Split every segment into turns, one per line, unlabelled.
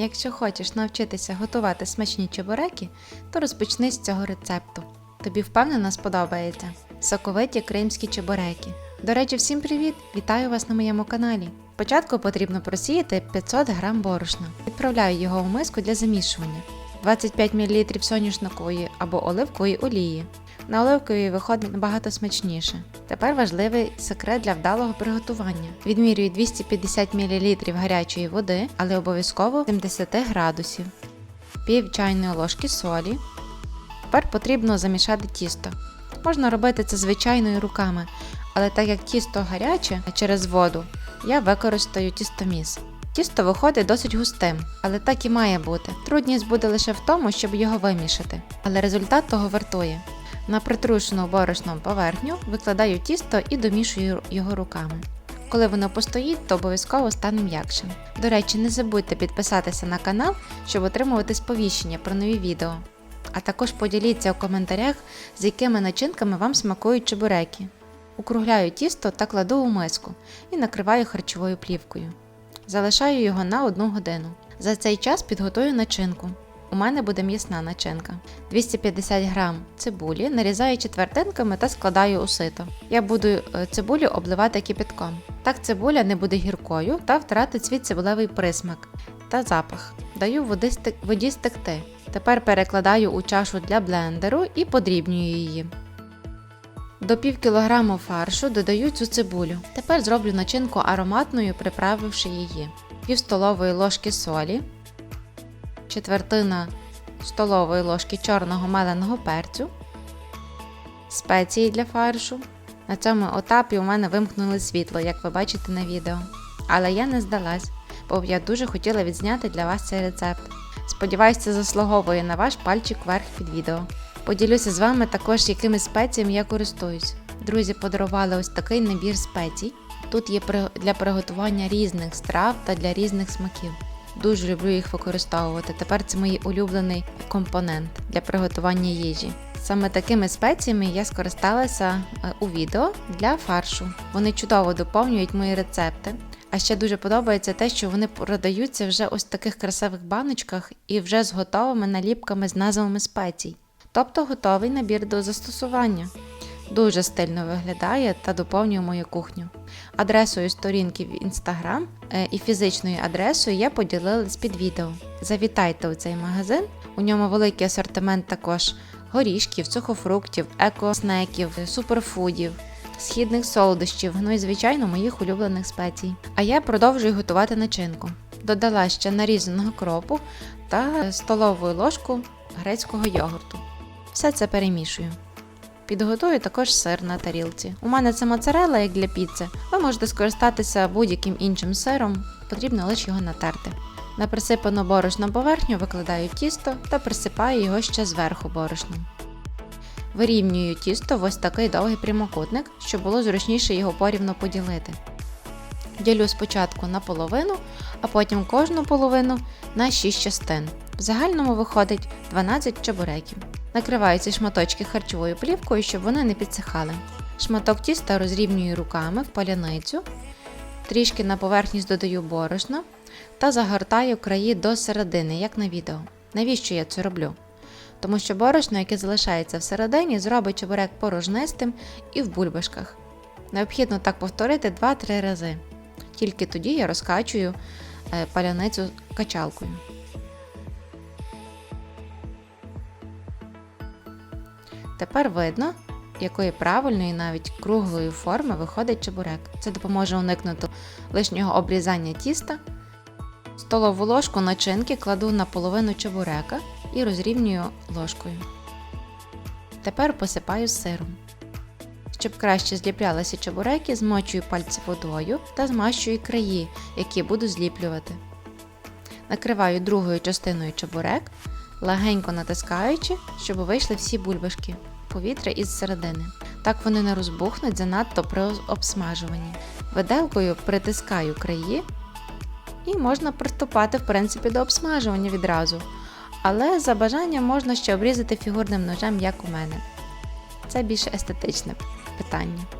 Якщо хочеш навчитися готувати смачні чебуреки, то розпочни з цього рецепту. Тобі впевнено сподобається. Соковиті кримські чебуреки. До речі, всім привіт! Вітаю вас на моєму каналі. Спочатку потрібно просіяти 500 г борошна. Відправляю його в миску для замішування. 25 мл соняшникової або оливкової олії. На оливковій виходить набагато смачніше. Тепер важливий секрет для вдалого приготування. Відмірюю 250 мл гарячої води, але обов'язково 70 градусів, пів чайної ложки солі. Тепер потрібно замішати тісто. Можна робити це звичайною руками, але так як тісто гаряче через воду, я використаю тістоміс. Тісто виходить досить густим, але так і має бути. Трудність буде лише в тому, щоб його вимішати, але результат того вартує. На притрушену борошном поверхню викладаю тісто і домішую його руками. Коли воно постоїть, то обов'язково стане м'якшим. До речі, не забудьте підписатися на канал, щоб отримувати сповіщення про нові відео. А також поділіться у коментарях, з якими начинками вам смакують чебуреки. Укругляю тісто та кладу у миску і накриваю харчовою плівкою. Залишаю його на 1 годину. За цей час підготую начинку. У мене буде м'ясна начинка. 250 г цибулі нарізаю четвертинками та складаю у сито. Я буду е, цибулю обливати кипятком. Так цибуля не буде гіркою та втратить свій цибулевий присмак та запах. Даю води стек... воді стекти. Тепер перекладаю у чашу для блендеру і подрібнюю її. До пів кілограму фаршу додаю цю цибулю. Тепер зроблю начинку ароматною, приправивши її. Пів столової ложки солі, четвертина столової ложки чорного меленого перцю, спеції для фаршу. На цьому етапі у мене вимкнули світло, як ви бачите на відео. Але я не здалась, бо я дуже хотіла відзняти для вас цей рецепт. Сподіваюся, це заслуговує на ваш пальчик вверх під відео. Поділюся з вами також, якими спеціями я користуюсь. Друзі подарували ось такий набір спецій. Тут є для приготування різних страв та для різних смаків. Дуже люблю їх використовувати. Тепер це мій улюблений компонент для приготування їжі. Саме такими спеціями я скористалася е, у відео для фаршу. Вони чудово доповнюють мої рецепти. А ще дуже подобається те, що вони продаються вже ось в таких красивих баночках і вже з готовими наліпками з назвами спецій. Тобто готовий набір до застосування. Дуже стильно виглядає та доповнює мою кухню. Адресою сторінки в Instagram е, і фізичною адресою я поділилась під відео. Завітайте у цей магазин. У ньому великий асортимент також горішків, сухофруктів, екоснеків, суперфудів, східних солодощів, ну і звичайно моїх улюблених спецій. А я продовжую готувати начинку. Додала ще нарізаного кропу та столову ложку грецького йогурту. Все це перемішую. Підготую також сир на тарілці. У мене це моцарелла, як для піци. Ви можете скористатися будь-яким іншим сиром, потрібно лише його натерти. На присипану борошном поверхню викладаю тісто та присипаю його ще зверху борошном. Вирівнюю тісто в ось такий довгий прямокутник, щоб було зручніше його порівно поділити. Ділю спочатку на половину, а потім кожну половину на 6 частин. В загальному виходить 12 чебуреків. Накриваю ці шматочки харчовою плівкою, щоб вони не підсихали. Шматок тіста розрівнюю руками в паляницю, трішки на поверхність додаю борошна та загортаю краї до середини, як на відео. Навіщо я це роблю? Тому що борошно, яке залишається всередині, зробить чебурек порожнистим і в бульбашках. Необхідно так повторити 2-3 рази. Тільки тоді я розкачую е, паляницю качалкою. Тепер видно, якої правильної, навіть круглої форми виходить чебурек. Це допоможе уникнути лишнього обрізання тіста. Столову ложку начинки кладу на половину чебурека і розрівнюю ложкою. Тепер посипаю сиром. Щоб краще зліплялися чебуреки, змочую пальці водою та змащую краї, які буду зліплювати. Накриваю другою частиною чебурек, легенько натискаючи, щоб вийшли всі бульбашки, повітря із середини. Так вони не розбухнуть занадто при обсмажуванні. Виделкою притискаю краї і можна приступати в принципі до обсмажування відразу. Але за бажанням можна ще обрізати фігурним ножем, як у мене. Це більше естетичне питання.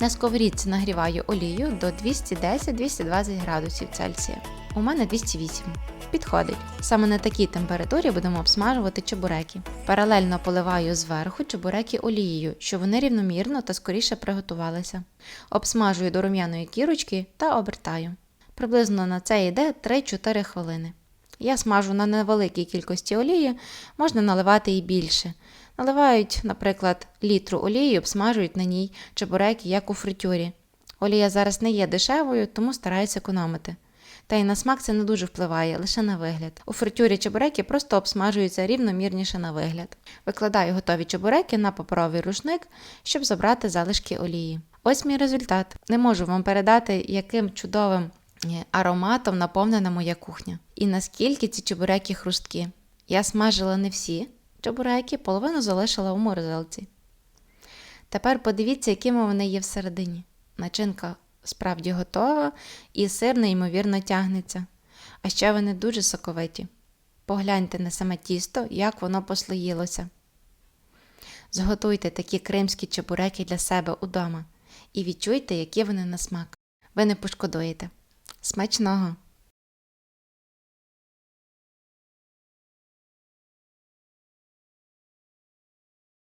На сковорідці нагріваю олію до 210-220 градусів Цельсія. У мене 208. Підходить. Саме на такій температурі будемо обсмажувати чебуреки. Паралельно поливаю зверху чебуреки олією, щоб вони рівномірно та скоріше приготувалися. Обсмажую до рум'яної кірочки та обертаю. Приблизно на це йде 3-4 хвилини. Я смажу на невеликій кількості олії, можна наливати і більше. Наливають, наприклад, літру олії, обсмажують на ній чебуреки, як у фритюрі. Олія зараз не є дешевою, тому стараюся економити. Та й на смак це не дуже впливає, лише на вигляд. У фритюрі чебуреки просто обсмажуються рівномірніше на вигляд. Викладаю готові чебуреки на паперовий рушник, щоб забрати залишки олії. Ось мій результат. Не можу вам передати, яким чудовим ароматом наповнена моя кухня. І наскільки ці чебуреки хрусткі. Я смажила не всі чебуреки, половину залишила у морозилці. Тепер подивіться, якими вони є всередині. Начинка справді готова, і сир неймовірно тягнеться. А ще вони дуже соковиті. Погляньте на саме тісто, як воно послоїлося. Зготуйте такі кримські чебуреки для себе удома і відчуйте, які вони на смак. Ви не пошкодуєте. Смачного!